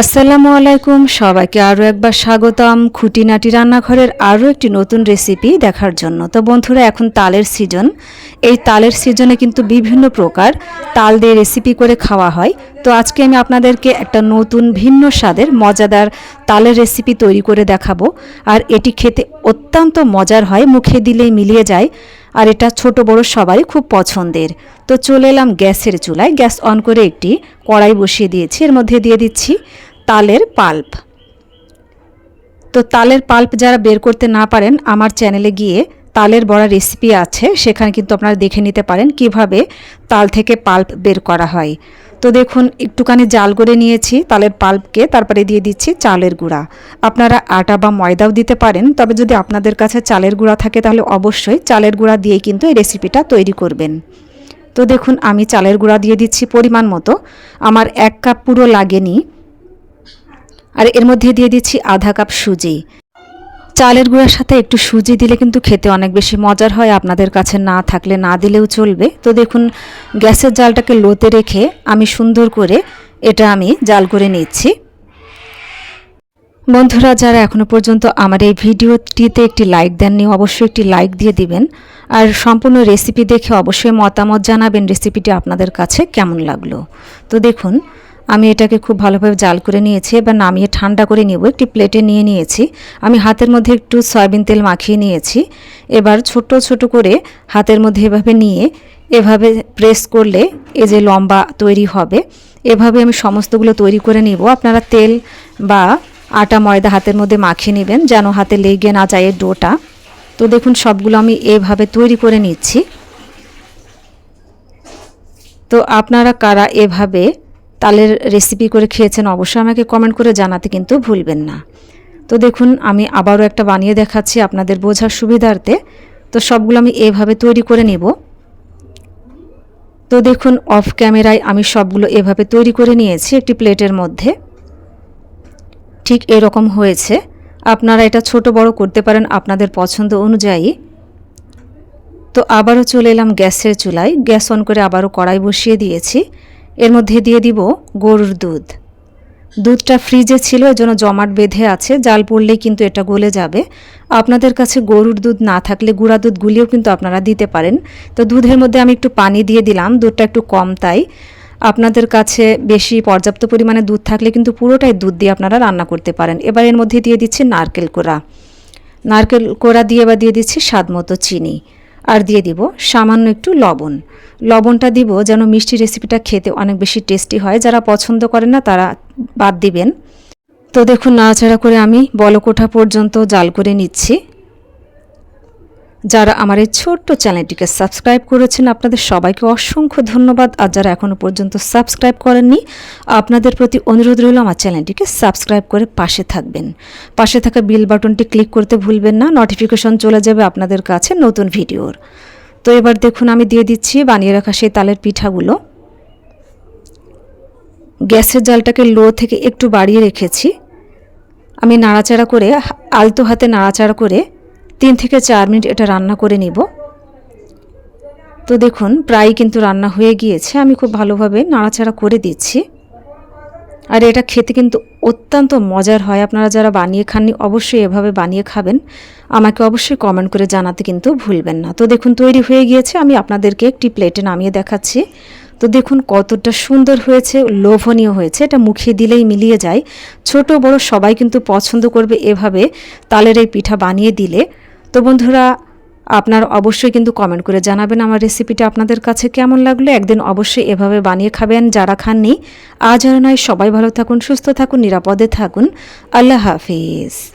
আসসালামু আলাইকুম, সবাইকে আরও একবার স্বাগতম খুঁটিনাটি রান্নাঘরের আরও একটি নতুন রেসিপি দেখার জন্য। তো বন্ধুরা, এখন তালের সিজন। এই তালের সিজনে কিন্তু বিভিন্ন প্রকার তাল দিয়ে রেসিপি করে খাওয়া হয়। তো আজকে আমি আপনাদেরকে একটা নতুন, ভিন্ন স্বাদের, মজাদার তালের রেসিপি তৈরি করে দেখাবো। আর এটি খেতে অত্যন্ত মজার হয়, মুখে দিলেই মিলিয়ে যায়। আর এটা ছোট, বড় সবাই খুব পছন্দের। তো চলে এলাম গ্যাসের চুলায়। গ্যাস অন করে একটি কড়াই বসিয়ে দিয়েছি। এর মধ্যে দিয়ে দিচ্ছি তালের পাল্প। তো তালের পাল্প যারা বের করতে না পারেন, আমার চ্যানেলে গিয়ে তালের বড়া রেসিপি আছে, সেখানে কিন্তু আপনারা দেখে নিতে পারেন কীভাবে তাল থেকে পাল্প বের করা হয়। তো দেখুন, একটুখানি জাল করে নিয়েছি তালের পাল্পকে, তারপরে দিয়ে দিচ্ছি চালের গুঁড়া। আপনারা আটা বা ময়দাও দিতে পারেন, তবে যদি আপনাদের কাছে চালের গুঁড়া থাকে তাহলে অবশ্যই চালের গুঁড়া দিয়েই কিন্তু এই রেসিপিটা তৈরি করবেন। তো দেখুন, আমি চালের গুঁড়া দিয়ে দিচ্ছি পরিমাণ মতো। আমার এক কাপ পুরো লাগেনি। আর এর মধ্যে দিয়ে দিচ্ছি আধা কাপ সুজি। চালের গুঁড়ার সাথে একটু সুজি দিলে কিন্তু খেতে অনেক বেশি মজার হয়, আপনাদের কাছে না থাকলে না দিলেও চলবে। তো দেখুন, গ্যাসের জালটাকে লোতে রেখে আমি সুন্দর করে এটা আমি জাল করে নিচ্ছি। বন্ধুরা, যারা এখনও পর্যন্ত আমার এই ভিডিওটিতে একটি লাইক দেননি, অবশ্যই একটি লাইক দিয়ে দিবেন। আর সম্পূর্ণ রেসিপি দেখে অবশ্যই মতামত জানাবেন রেসিপিটি আপনাদের কাছে কেমন লাগল। তো দেখুন, আমি এটাকে খুব ভালোভাবে জাল করে নিয়েছি, এবার নামিয়ে ঠান্ডা করে নেব, একটি প্লেটে নিয়ে নিয়েছি। আমি হাতের মধ্যে একটু সয়াবিন তেল মাখিয়ে নিয়েছি। এবার ছোট ছোট করে হাতের মধ্যে এভাবে নিয়ে এভাবে প্রেস করলে এই যে লম্বা তৈরি হবে, এভাবে আমি সমস্তগুলো তৈরি করে নিব। আপনারা তেল বা আটা ময়দা হাতের মধ্যে মাখিয়ে নেবেন, যেন হাতে লেগে না যায় ডোটা। তো দেখুন, সবগুলো আমি এভাবে তৈরি করে নিচ্ছি। তো আপনারা কারা এভাবে তালের রেসিপি করে খেয়েছেন অবশ্যই আমাকে কমেন্ট করে জানাতে কিন্তু ভুলবেন না। তো দেখুন, আমি আবারও একটা বানিয়ে দেখাচ্ছি আপনাদের বোঝার সুবিধার্থে। তো সবগুলো আমি এভাবে তৈরি করে নেব। তো দেখুন অফ ক্যামেরায় আমি সবগুলো এভাবে তৈরি করে নিয়েছি একটি প্লেটের মধ্যে। ঠিক এরকম হয়েছে। আপনারা এটা ছোট বড় করতে পারেন আপনাদের পছন্দ অনুযায়ী। তো আবারও চলে এলাম গ্যাসের চুলায়। গ্যাস অন করে আবারও কড়াই বসিয়ে দিয়েছি। এর মধ্যে দিয়ে দিব গরুর দুধ। দুধটা ফ্রিজে ছিল, এজন্য জমাট বেঁধে আছে। জাল পড়লেই কিন্তু এটা গলে যাবে। আপনাদের কাছে গরুর দুধ না থাকলে গুঁড়া দুধ গুলিয়েও কিন্তু আপনারা দিতে পারেন। তো দুধের মধ্যে আমি একটু পানি দিয়ে দিলাম। দুধটা একটু কম তাই। আপনাদের কাছে বেশি পর্যাপ্ত পরিমাণে দুধ থাকলে কিন্তু পুরোটাই দুধ দিয়ে আপনারা রান্না করতে পারেন। এবার এর মধ্যে দিয়ে দিচ্ছি নারকেল কোড়া। নারকেল কোড়া দিয়ে বা দিয়ে দিচ্ছি স্বাদ মতো চিনি। আর দিয়ে দিব সামান্য একটু লবণ। লবণটা দিব যেন মিষ্টি রেসিপিটা খেতে অনেক বেশি টেস্টি হয়। যারা পছন্দ করেন না তারা বাদ দিবেন। তো দেখুন, নাড়াচাড়া করে আমি বলকোঠা পর্যন্ত জাল করে নিচ্ছি। যারা আমার এই ছোট্ট চ্যানেলটিকে সাবস্ক্রাইব করেছেন, আপনাদের সবাইকে অসংখ্য ধন্যবাদ। আর যারা এখনও পর্যন্ত সাবস্ক্রাইব করেননি, আপনাদের প্রতি অনুরোধ রইল আমার চ্যানেলটিকে সাবস্ক্রাইব করে পাশে থাকবেন। পাশে থাকা বিল বাটনটি ক্লিক করতে ভুলবেন না, নোটিফিকেশন চলে যাবে আপনাদের কাছে নতুন ভিডিওর। তো এবার দেখুন, আমি দিয়ে দিচ্ছি বানিয়ে রাখা সেই তালের পিঠাগুলো। গ্যাসের জালটাকে লো থেকে একটু বাড়িয়ে রেখেছি। আমি নাড়াচাড়া করে, আলতো হাতে নাড়াচাড়া করে তিন থেকে চার মিনিট এটা রান্না করে নিব। তো দেখুন, প্রায় কিন্তু রান্না হয়ে গিয়েছে। আমি খুব ভালোভাবে নাড়াচাড়া করে দিচ্ছি। আর এটা খেতে কিন্তু অত্যন্ত মজার হয়। আপনারা যারা বানিয়ে খাননি, অবশ্যই এভাবে বানিয়ে খাবেন। আমাকে অবশ্যই কমেন্ট করে জানাতে কিন্তু ভুলবেন না। তো দেখুন, তৈরি হয়ে গিয়েছে। আমি আপনাদেরকে একটি প্লেটে নামিয়ে দেখাচ্ছি। তো দেখুন, কতটা সুন্দর হয়েছে, লোভনীয় হয়েছে। এটা মুখে দিলেই মিলিয়ে যায়। ছোট, বড় সবাই কিন্তু পছন্দ করবে এভাবে তালের এই পিঠা বানিয়ে দিলে। তো বন্ধুরা, আপনার অবশ্যই কিন্তু কমেন্ট করে জানাবেন আমার রেসিপিটা আপনাদের কাছে কেমন লাগল। একদিন অবশ্যই এভাবে বানিয়ে খাবেন যারা খাননি। আজ আর নয়, সবাই ভালো থাকুন, সুস্থ থাকুন, নিরাপদে থাকুন। আল্লাহ হাফিজ।